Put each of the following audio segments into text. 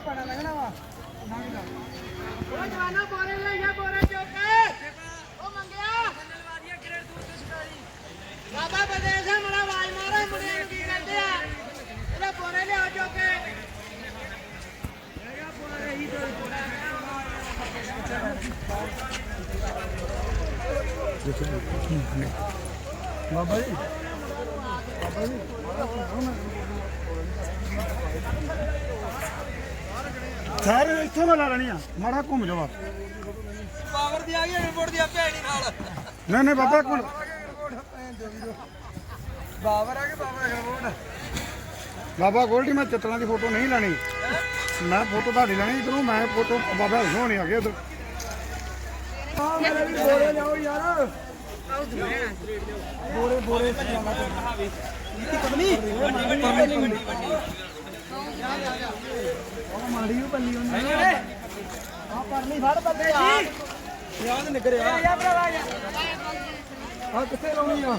ਬੋਲੇ ਲੱਗਣਾ ਵਾ ਉਹ ਜਵਾਨਾ ਬੋਰੇ ਲੈ ਗਿਆ ਬੋਰੇ ਚੁੱਕ ਉਹ ਮੰਗਿਆ ਬਾਬਾ ਬਦੇ ਸੇ ਮੜਾ ਆਵਾਜ਼ ਮਾਰੋ ਮੁੰਡੇ ਨੂੰ ਕੀ ਕਹਿੰਦੇ ਆ ਇਹਦਾ ਬੋਰੇ ਲਿਆਓ ਚੁੱਕ ਕੇ ਬਾਬਾ ਜੀ ਸਾਰੇ ਇੱਥੋਂ ਨਾ ਲਾ ਲੈਣੀ ਆ। ਮਾੜਾ ਘੁੰਮ ਜਾਵਾ ਪਾਵਰ ਦੀ ਆ ਗਈ ਰਿਪੋਰਟ ਦੀ ਭੈਣੀ ਨਾਲ। ਨਹੀਂ ਨਹੀਂ ਬਾਬਾ ਕੋਲ ਬਾਵਰ ਆ ਕੇ ਬਾਬਾ ਰਿਪੋਰਟ ਬਾਬਾ ਗੋਲਡੀ ਮੈਂ ਚਿੱਤਰਾਂ ਦੀ ਫੋਟੋ ਨਹੀਂ ਲੈਣੀ। ਮੈਂ ਫੋਟੋ ਤੁਹਾਡੀ ਲੈਣੀ ਇਧਰੋਂ ਮੈਂ ਫੋਟੋ ਬਾਬਾ ਹੋਣੀ ਆ ਗਿਆ ਇਧਰ ਆ ਮੇਰੇ ਵੀ ਬੋਰੇ ਲਿਆਓ ਯਾਰ ਬੋਰੇ ਬੋਰੇ ਉਹ ਮਾੜੀ ਨੂੰ ਪੱਲੀ ਉਹਨੇ ਆ ਪਰਲੀ ਫੜ ਬੱਦੇ ਆ ਯਾਦ ਨਿਕਰਿਆ ਆ ਭਰਾਵਾ ਆ ਕਿੱਥੇ ਲਾਉਣੀ ਆ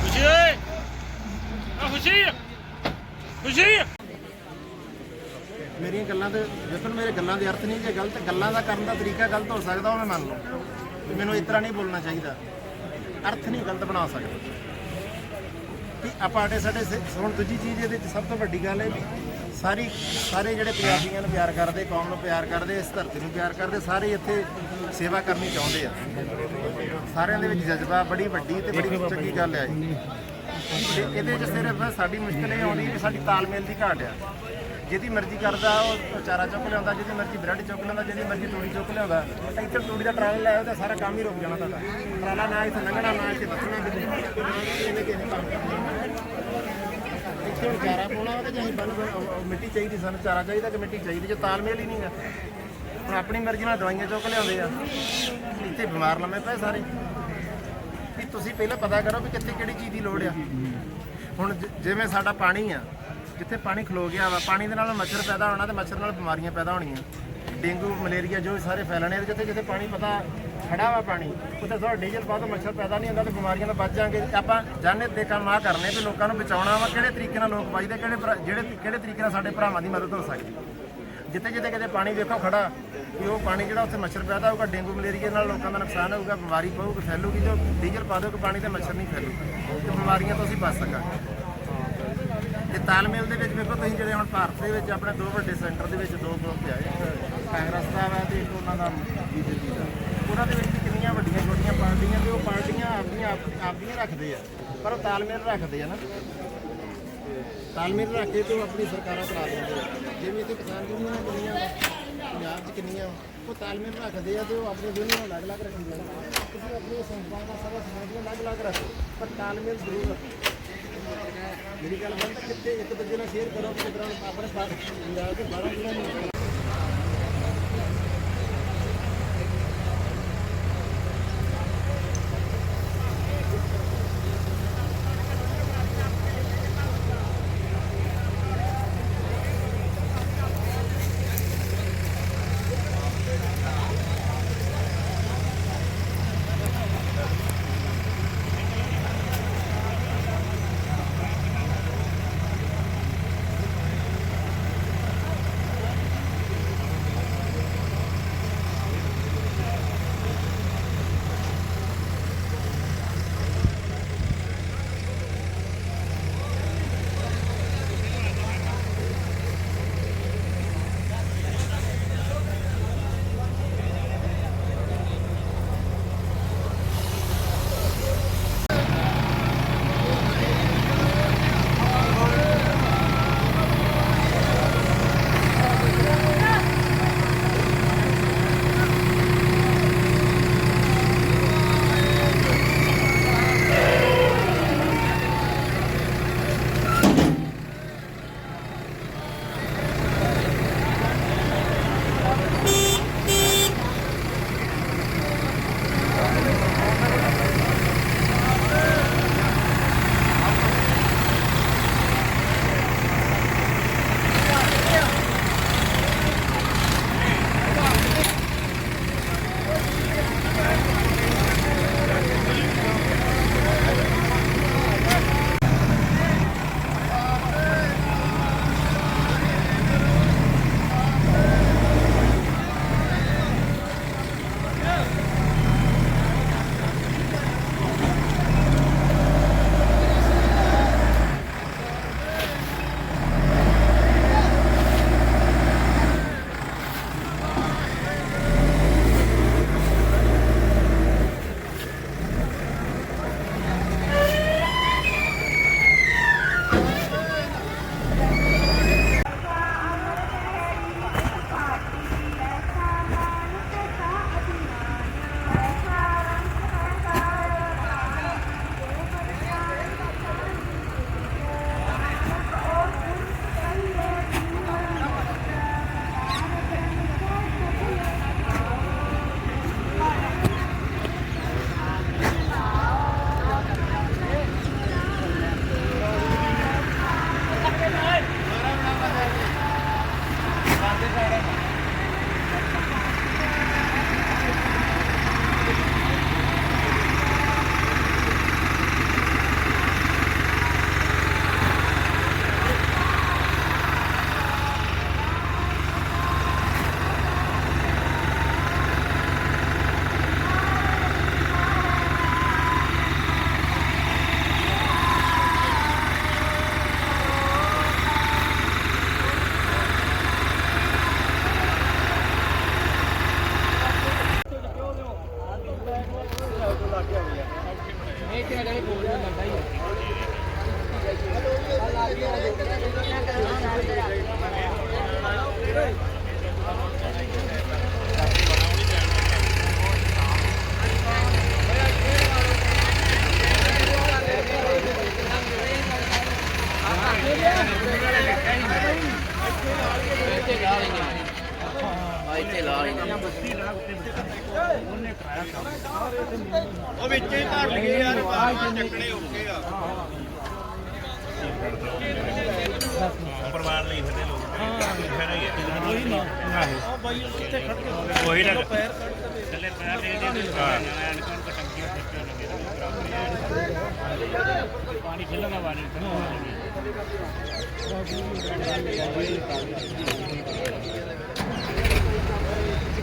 ਖੁਸ਼ੀ ਓਏ ਆ ਖੁਸ਼ੀ ਖੁਸ਼ੀ ਮੇਰੀਆਂ ਗੱਲਾਂ ਤੇ ਦੇਖੋ ਮੇਰੇ ਗੱਲਾਂ ਦੇ ਅਰਥ ਨਹੀਂ ਜੇ ਗਲਤ ਗੱਲਾਂ ਦਾ ਕਰਨ ਦਾ ਤਰੀਕਾ ਗਲਤ ਹੋ ਸਕਦਾ ਉਹ ਮੈਂ ਮੰਨ ਲਵਾਂ ਤੇ ਮੈਨੂੰ ਇਸ ਤਰ੍ਹਾਂ ਨਹੀਂ ਬੋਲਣਾ ਚਾਹੀਦਾ। ਅਰਥ ਨਹੀਂ ਗਲਤ ਬਣਾ ਸਕਦਾ। ਵੀ ਆਪਾਂ ਸਾਡੇ ਸਾਡੇ ਹੁਣ ਦੂਜੀ ਚੀਜ਼ ਇਹਦੇ ਵਿੱਚ ਸਭ ਤੋਂ ਵੱਡੀ ਗੱਲ ਹੈ ਵੀ ਸਾਰੀ ਸਾਰੇ ਜਿਹੜੇ ਪੰਜਾਬੀਆਂ ਨੂੰ ਪਿਆਰ ਕਰਦੇ ਕੌਮ ਨੂੰ ਪਿਆਰ ਕਰਦੇ ਇਸ ਧਰਤੀ ਨੂੰ ਪਿਆਰ ਕਰਦੇ ਸਾਰੇ ਇੱਥੇ ਸੇਵਾ ਕਰਨੀ ਚਾਹੁੰਦੇ ਆ। ਸਾਰਿਆਂ ਦੇ ਵਿੱਚ ਜਜ਼ਬਾ ਬੜੀ ਵੱਡੀ ਤੇ ਬੜੀ ਚੰਗੀ ਗੱਲ ਹੈ ਇਹਦੇ ਵਿੱਚ ਸਿਰਫ ਸਾਡੀ ਮੁਸ਼ਕਲ ਇਹ ਆਉਂਦੀ ਵੀ ਸਾਡੀ ਤਾਲਮੇਲ ਦੀ ਘਾਟ ਆ। ਜਿਹਦੀ ਮਰਜ਼ੀ ਕਰਦਾ, ਉਹ ਚਾਰਾ ਚੁੱਕ ਲਿਆਉਂਦਾ, ਜਿਹਦੀ ਮਰਜ਼ੀ ਬ੍ਰੈਡ ਚੁੱਕ ਲਿਆਉਂਦਾ, ਜਿਹਦੀ ਮਰਜ਼ੀ ਤੂੜੀ ਚੁੱਕ ਲਿਆਉਂਦਾ ਇੱਥੇ ਤੂੜੀ ਦਾ ਟਰਾਲਾ ਲਾਇਆ ਤਾਂ ਸਾਰਾ ਕੰਮ ਹੀ ਰੁਕ ਜਾਣਾ ਤੁਹਾਡਾ। ਟਰਾਲਾ ਨਾ ਇੱਥੇ ਲੰਘਣਾ, ਨਾ ਇੱਥੇ ਬਚਣਾ ਇਹਨੇ ਕਿਸੇ ਕੰਮ ਇੱਥੇ ਹੁਣ ਚਾਰਾ ਪਾਉਣਾ ਵਾ ਤੇ ਜੇ ਮਿੱਟੀ ਚਾਹੀਦੀ ਸਾਨੂੰ, ਚਾਰਾ ਚਾਹੀਦਾ ਕਿ ਮਿੱਟੀ ਚਾਹੀਦੀ, ਜੇ ਤਾਲਮੇਲ ਹੀ ਨਹੀਂਗਾ ਹੁਣ ਆਪਣੀ ਮਰਜ਼ੀ ਨਾਲ ਦਵਾਈਆਂ ਚੁੱਕ ਲਿਆਉਂਦੇ ਆ। ਇੱਥੇ ਬਿਮਾਰ ਲੰਮੇ ਪਏ ਸਾਰੇ। ਵੀ ਤੁਸੀਂ ਪਹਿਲਾਂ ਪਤਾ ਕਰੋ ਵੀ ਕਿੱਥੇ ਕਿਹੜੀ ਚੀਜ਼ ਦੀ ਲੋੜ ਆ। ਹੁਣ ਜ- ਜਿਵੇਂ ਸਾਡਾ ਪਾਣੀ ਆ ਜਿੱਥੇ ਪਾਣੀ ਖਲੋ ਗਿਆ ਵਾ ਪਾਣੀ ਦੇ ਨਾਲ ਮੱਛਰ ਪੈਦਾ ਹੋਣਾ ਤੇ ਮੱਛਰ ਨਾਲ ਬਿਮਾਰੀਆਂ ਪੈਦਾ ਹੋਣੀਆਂ। ਡੇਂਗੂ ਮਲੇਰੀਆ ਜੋ ਸਾਰੇ ਫੈਲਣੇ ਆ, ਜਿੱਥੇ ਜਿੱਥੇ ਪਾਣੀ ਪਤਾ ਖੜਾ ਵਾ ਪਾਣੀ ਉੱਥੇ ਥੋੜਾ ਡੀਜ਼ਲ ਪਾ ਦੋ ਮੱਛਰ ਪੈਦਾ ਨਹੀਂ ਹੁੰਦਾ ਤੇ ਬਿਮਾਰੀਆਂ ਤੋਂ ਬਚ ਜਾਾਂਗੇ। ਆਪਾਂ ਜਾਣੇ ਤੇ ਕੰਮ ਆ ਕਰਨੇ ਵੀ ਲੋਕਾਂ ਨੂੰ ਬਚਾਉਣਾ ਵਾ ਕਿਹੜੇ ਤਰੀਕੇ ਨਾਲ ਲੋਕ ਬਚਦੇ ਕਿਹੜੇ ਭਰਾ- ਜਿਹੜੇ ਕਿਹੜੇ ਤਰੀਕੇ ਨਾਲ ਸਾਡੇ ਭਰਾਵਾਂ ਦੀ ਮਦਦ ਹੋ ਸਕਦੀ। ਜਿੱਥੇ ਜਿੱਥੇ ਕਿਤੇ ਪਾਣੀ ਵੇਖੋ ਖੜਾ ਕਿ ਉਹ ਪਾਣੀ ਜਿਹੜਾ ਉੱਥੇ ਮੱਛਰ ਪੈਦਾ ਹੋਊਗਾ ਡੇਂਗੂ ਮਲੇਰੀਆ ਨਾਲ ਲੋਕਾਂ ਦਾ ਨੁਕਸਾਨ ਹੋਊਗਾ ਬਿਮਾਰੀ ਪਊਗੀ ਫੈਲੂਗੀ ਜੋ ਡੀਜ਼ਲ ਪਾ ਦਿਓ ਕਿ ਪਾਣੀ ਤੇ ਮੱਛਰ ਨਹੀਂ ਫੈਲੂਗਾ। ਤੇ ਬਿਮਾਰੀਆਂ ਤੋਂ ਅਸੀਂ ਬਚ ਸਕਾਂਗੇ। ਤੇ ਤਾਲਮੇਲ ਦੇ ਵਿੱਚ ਵੇਖੋ ਤੁਸੀਂ ਜਿਹੜੇ ਹੁਣ ਭਾਰਤ ਦੇ ਵਿੱਚ ਆਪਣੇ ਦੋ ਵੱਡੇ ਸੈਂਟਰ ਦੇ ਵਿੱਚ ਦੋ ਗਰੁੱਪ ਆ, ਇੱਕ ਕਾਂਗਰਸ ਦਾ ਵਾ ਤੇ ਇੱਕ ਉਹਨਾਂ ਦਾ ਬੀਜੇਪੀ ਦਾ। ਉਹਨਾਂ ਦੇ ਵਿੱਚ ਕਿੰਨੀਆਂ ਵੱਡੀਆਂ ਛੋਟੀਆਂ ਪਾਰਟੀਆਂ ਤੇ ਉਹ ਪਾਰਟੀਆਂ ਆਪਣੀਆਂ ਆਪ- ਆਪਣੀਆਂ ਰੱਖਦੇ ਆ, ਪਰ ਉਹ ਤਾਲਮੇਲ ਰੱਖਦੇ ਆ ਨਾ। ਤਾਲਮੇਲ ਰੱਖ ਕੇ ਤੋਂ ਆਪਣੀ ਸਰਕਾਰਾਂ ਚਲਾ ਲੈਂਦੇ ਆ। ਜਿਵੇਂ ਇੱਥੇ ਕਿਸਾਨ ਯੂਨੀਅਨਾਂ ਕਿੰਨੀਆਂ ਪੰਜਾਬ 'ਚ ਕਿੰਨੀਆਂ ਉਹ ਤਾਲਮੇਲ ਰੱਖਦੇ ਆ ਤੇ ਉਹ ਆਪਣੀ ਯੂਨੀਅਨ ਅਲੱਗ-ਅਲੱਗ ਰੱਖਦੇ ਆ। ਤੁਸੀਂ ਆਪਣੀ ਸੰਸਥਾ ਦਾ ਸਾਰਾ ਸਮਾਜ ਅਲੱਗ-ਅਲੱਗ ਰੱਖੋ, ਪਰ ਤਾਲਮੇਲ ਜ਼ਰੂਰ ਰੱਖੋ। ਮੇਰੀ ਗੱਲ ਮੰਨ ਕਿੱਥੇ ਇੱਕ ਦੂਜੇ ਨਾਲ ਸ਼ੇਅਰ ਕਰੋ ਕਿ ਕਿਦਾਂ ਆਪਣੇ ਬਾਹਰ ਪੰਜਾਬ ਦੇ 12 ਜ਼ਿਲ੍ਹਿਆਂ ਨੂੰ। ਪਰਿਵਾਰ ਲਈ ਸਾਡੇ ਲੋਕ ਖੜਾ ਹੀ ਹੈ ਉਹੀ ਨਾ ਆਹੋ ਬਾਈ ਉੱਥੇ ਖੜ ਕੇ ਉਹੀ ਨਾ ਪੈਰ ਥੱਲੇ ਪੈਰ ਦੇ ਦੇ ਹਾਂ। ਅਨਕੌਣ ਕਟੰਗੀ ਪਾਣੀ ਖਿਲਣਾ ਵਾਲੀ ਥੱਲੇ ਚੱਲ